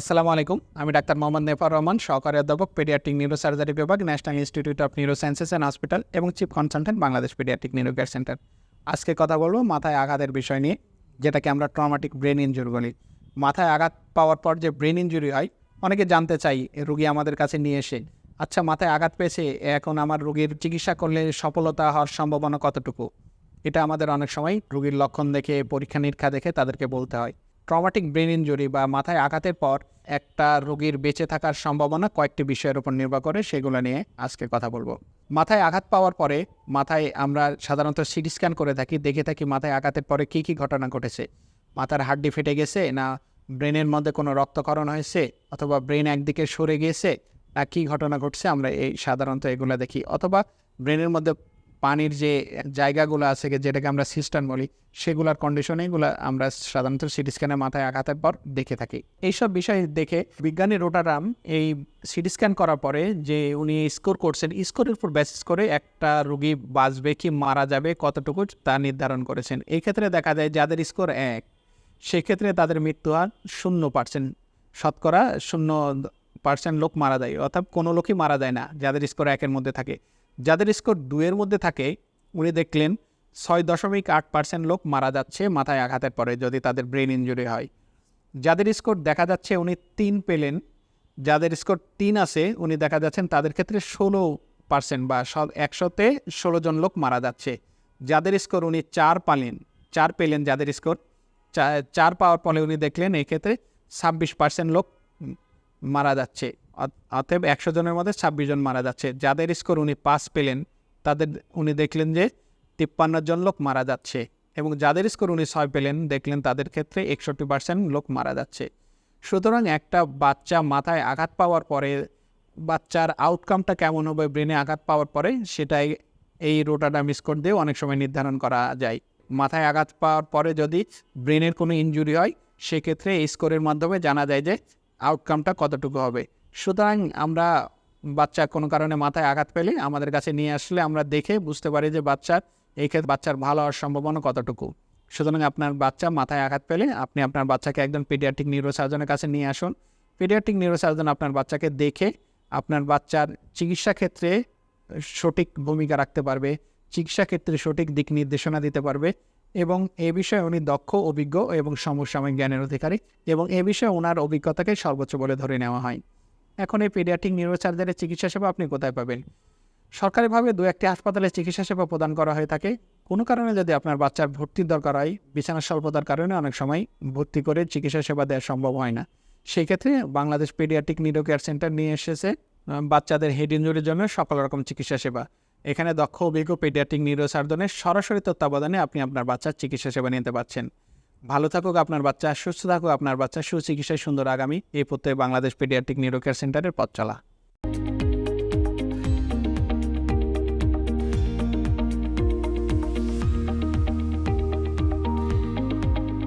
আসসালামু আলাইকুম। আমি ডাক্তার মোহাম্মদ নেফার রহমান, সহকারী অধ্যাপক, পেডিয়াট্রিক নিউরোসার্জারি বিভাগ, national institute of neurosciences and hospital এবং chief consultant, Bangladesh paediatric neuro care centre. আজকে কথা বলব মাথায় আঘাতের বিষয় নিয়ে, যেটাকে আমরা ট্রমাটিক ব্রেন ইনজুরি বলি। মাথায় আঘাত পাওয়ার পর যে ব্রেন ইনজুরি হয়, অনেকে জানতে চাই রুগী আমাদের কাছে নিয়ে এসে। আচ্ছা মাথায় আঘাত পেয়েছে এখন আমার রোগীর চিকিৎসা করলে সফলতা হওয়ার সম্ভাবনা কতটুকু? এটা আমাদের অনেক সময় রোগীর লক্ষণ দেখে পরীক্ষা নিরীক্ষা দেখে তাদেরকে বলতে হয়। ট্রমাটিক ব্রেন ইঞ্জুরি বা মাথায় আঘাতের পর একটা রোগীর বেঁচে থাকার সম্ভাবনা কয়েকটি বিষয়ের উপর নির্ভর করে, সেগুলো নিয়ে আজকে কথা বলব। মাথায় আঘাত পাওয়ার পরে মাথায় আমরা সাধারণত সিটি স্ক্যান করে থাকি, দেখে থাকি মাথায় আঘাতের পরে কী কী ঘটনা ঘটেছে। মাথার হাড্ডি ফেটে গেছে না ব্রেনের মধ্যে কোনো রক্তকরণ হয়েছে অথবা ব্রেন একদিকে সরে গিয়েছে, না কী ঘটনা ঘটছে, আমরা এই সাধারণত এগুলো দেখি। অথবা ব্রেনের মধ্যে পানির যে জায়গাগুলো আছে যেটাকে আমরা সিস্টান বলি, সেগুলোর কন্ডিশনে এগুলো আমরা সাধারণত সিটি স্ক্যানের মাথায় আঘাতের পর দেখে থাকি। এইসব বিষয় দেখে বিজ্ঞানী রোটারাম এই সিটি স্ক্যান করার পরে যে উনি স্কোর করছেন, স্কোরের উপর বেসিস করে একটা রুগী বাঁচবে কি মারা যাবে কতটুকু তা নির্ধারণ করেছেন। এই ক্ষেত্রে দেখা যায় যাদের স্কোর এক, সেক্ষেত্রে তাদের মৃত্যু হার শূন্য পার্সেন্ট, শতকরা শূন্য পার্সেন্ট লোক মারা যায় অর্থাৎ কোনো লোকই মারা যায় না, যাদের স্কোর একের মধ্যে থাকে। যাদের স্কোর দুয়ের মধ্যে থাকে, উনি দেখলেন ছয় দশমিক আট পার্সেন্ট লোক মারা যাচ্ছে মাথায় আঘাতের পরে যদি তাদের ব্রেন ইনজুরি হয়। যাদের স্কোর দেখা যাচ্ছে উনি তিন পেলেন, যাদের স্কোর তিন আছে, উনি দেখা যাচ্ছেন তাদের ক্ষেত্রে ষোলো পার্সেন্ট বা একশোতে ষোলো জন লোক মারা যাচ্ছে। যাদের স্কোর উনি চার পালেন, চার পেলেন যাদের স্কোর চার পাওয়ার ফলে উনি দেখলেন এক্ষেত্রে ছাব্বিশ পার্সেন্ট লোক মারা যাচ্ছে। অত- অতএব একশো জনের মধ্যে ছাব্বিশ জন মারা যাচ্ছে। যাদের স্কোর উনি পাস পেলেন, তাদের, উনি দেখলেন যে তিপ্পান্ন জন লোক মারা যাচ্ছে এবং যাদের স্কোর উনি ছয় পেলেন, দেখলেন তাদের ক্ষেত্রে একষট্টি পার্সেন্ট লোক মারা যাচ্ছে। সুতরাং একটা বাচ্চা মাথায় আঘাত পাওয়ার পরে, বাচ্চার আউটকামটা কেমন হবে ব্রেনে আঘাত পাওয়ার পরে, সেটাই এই রোটাডাম স্কোর দিয়ে অনেক সময় নির্ধারণ করা যায়। মাথায় আঘাত পাওয়ার পরে যদি ব্রেনের কোনো ইনজুরি হয়, সেক্ষেত্রে এই স্কোরের মাধ্যমে জানা যায় যে আউটকামটা কতটুকু হবে? সুতরাং আমরা বাচ্চা কোনো কারণে মাথায় আঘাত পেলে আমাদের কাছে নিয়ে আসলে আমরা দেখে বুঝতে পারি যে বাচ্চার এই ক্ষেত্রে বাচ্চার ভালো হওয়ার সম্ভাবনা কতটুকু। সুতরাং আপনার বাচ্চা মাথায় আঘাত পেলে আপনি আপনার বাচ্চাকে একজন পেডিয়াট্রিক নিউরোসার্জনের কাছে নিয়ে আসুন। পেডিয়াট্রিক নিউরোসার্জন আপনার বাচ্চাকে দেখে আপনার বাচ্চার চিকিৎসা ক্ষেত্রে সঠিক ভূমিকা রাখতে পারবে, চিকিৎসা ক্ষেত্রে সঠিক দিক নির্দেশনা দিতে পারবে এবং এ বিষয়ে উনি দক্ষ, অভিজ্ঞ এবং সমসাময়িক জ্ঞানের অধিকারী এবং এ বিষয়ে ওনার অভিজ্ঞতাকে সর্বোচ্চ বলে ধরে নেওয়া হয়। এখন এই পেডিয়াট্রিক নিউরোসার্জারের চিকিৎসা সেবা আপনি কোথায় পাবেন? সরকারিভাবে দু একটি হাসপাতালে চিকিৎসা সেবা প্রদান করা হয়ে থাকে। কোনো কারণে যদি আপনার বাচ্চার ভর্তির দরকার হয়, বিছানার স্বল্পতার কারণে অনেক সময় ভর্তি করে চিকিৎসা সেবা দেওয়া সম্ভব হয় না। সেই ক্ষেত্রে Bangladesh paediatric neuro care centre নিয়ে এসেছে বাচ্চাদের হেড ইঞ্জুরির জন্য সকল রকম চিকিৎসা সেবা। এখানে দক্ষ অভিজ্ঞ পেডিয়াট্রিক নিউরোসার্জনের সরাসরি তত্ত্বাবধানে আপনি আপনার বাচ্চার চিকিৎসা সেবা নিতে পারছেন। ভালো থাকুক আপনার বাচ্চা, সুস্থ থাকুক আপনার বাচ্চা। সুচিকিৎসায় সুন্দর আগামী। এই প্রত্যয় বাংলাদেশ পেডিয়াট্রিক নিউরোকেয়ার সেন্টারের পথ চলা।